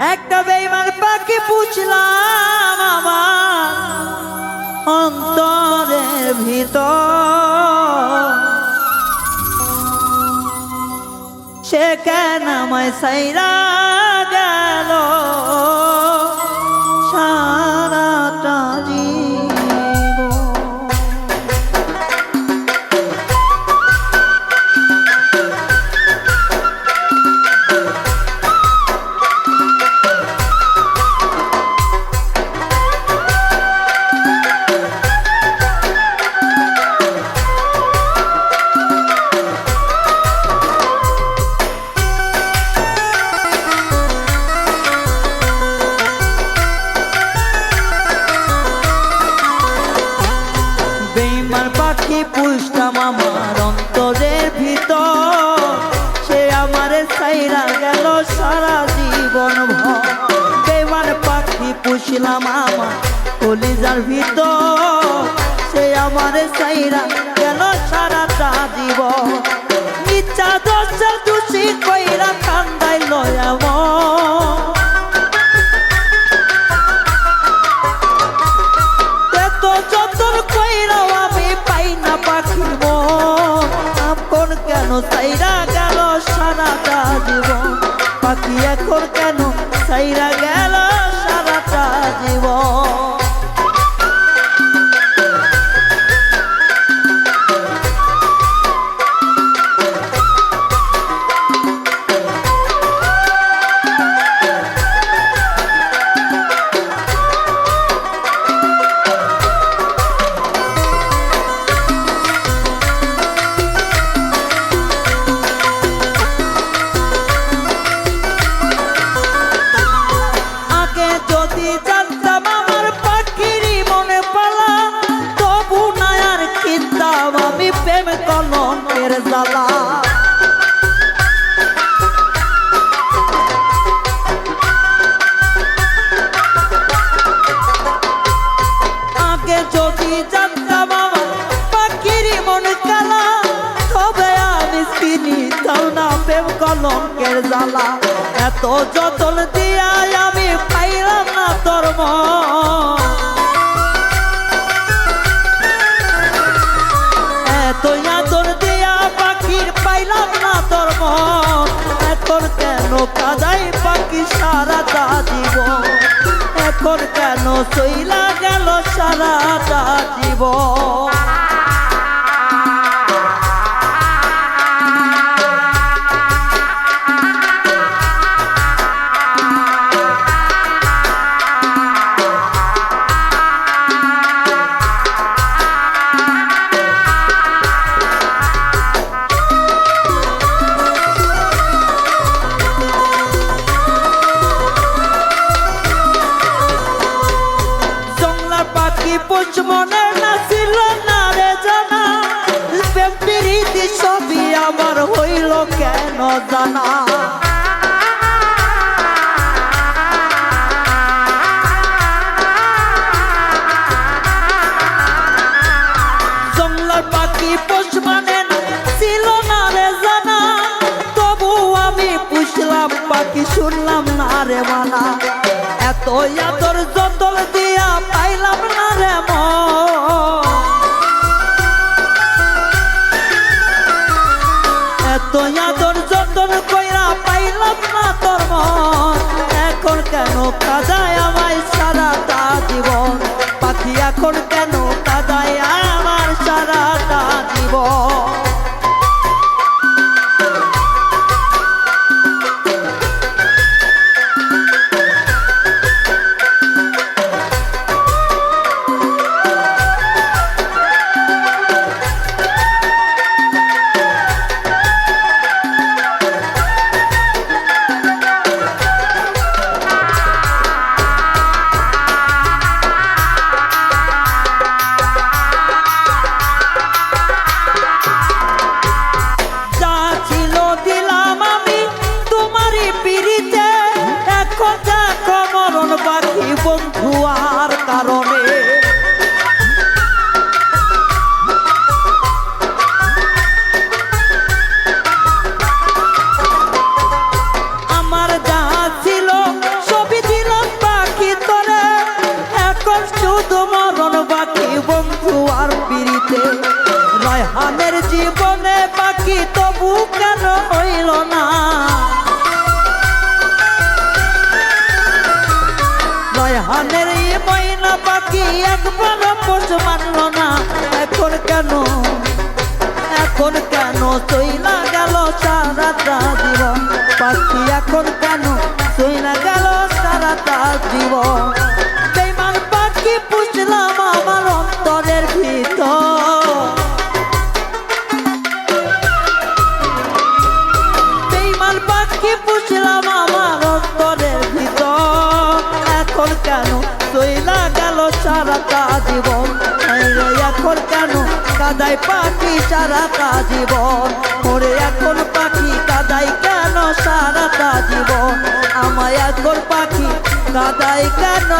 একটা বেইমান পাখি পুছলাম আমার অন্তরের ভিতর। সে কেন আমায় সাইরা ভিতর সে আমার সাইরা গেল সারা জীবন ভর। বেইমান পাখি পুষলাম আমার কলিজার ভিতর। সে আমার সাইরা গেল সারাটা জীবন। ইচ্ছা দশটা দোষী কইরা কান্দাই লয়া সাইরা গেল সারাটা জীবন। কলঙ্কের জ্বালা। আগে যদি জানতাম আমার পাখিরই মনে কালা, তবে আমি চিনিতাম না প্রেম কলঙ্কের এত যতন এখন কেন? সইলা গেল সারাটা জীবন। কেন জানা পাখি মানে আমি শুনলাম না রে মানা। এত আদর যতল দিয়া পাইলাম না রে মন। আদর যতন কইরা পাইলাম না তোর মন। এখন কেন কাজায় আমায় সারাটা জীবন? পাখি এখন রায়হানের জীবনে বাকি তবু কেন হইল না? রায়হানের এই ময়না পাখি একবার পোষ মানল না। এখন কেন? এখন কেন চইলা গেল সারাটা জীবন? পাখি এখন কেন চইলা গেল সারাটা জীবন? সারাটা জীবন এখন কেন? কাদাই পাখি সারাটা জীবন ওরে এখন পাখি কাদাই কেন? সারাটা জীবন আমায় এখন পাখি কাদাই কেন?